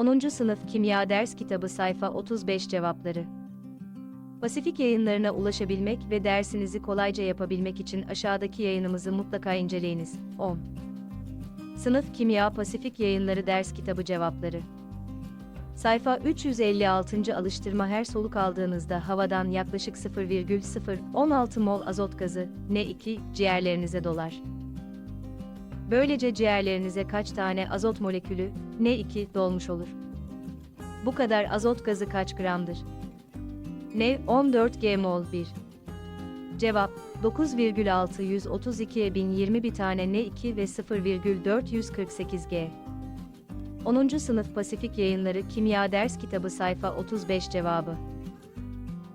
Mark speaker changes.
Speaker 1: 10. Sınıf Kimya Ders Kitabı Sayfa 35 Cevapları Pasifik yayınlarına ulaşabilmek ve dersinizi kolayca yapabilmek için aşağıdaki yayınımızı mutlaka inceleyiniz. 10. Sınıf Kimya Pasifik Yayınları Ders Kitabı Cevapları Sayfa 356. alıştırma her soluk aldığınızda havadan yaklaşık 0,016 mol azot gazı, N2, ciğerlerinize dolar. Böylece ciğerlerinize kaç tane azot molekülü, N2, dolmuş olur? Bu kadar azot gazı kaç gramdır? N 14 G mol 1. Cevap 9,632'ye 1020 bir tane N2 ve 0,448 G. 10. Sınıf Pasifik Yayınları Kimya Ders Kitabı Sayfa 35 Cevabı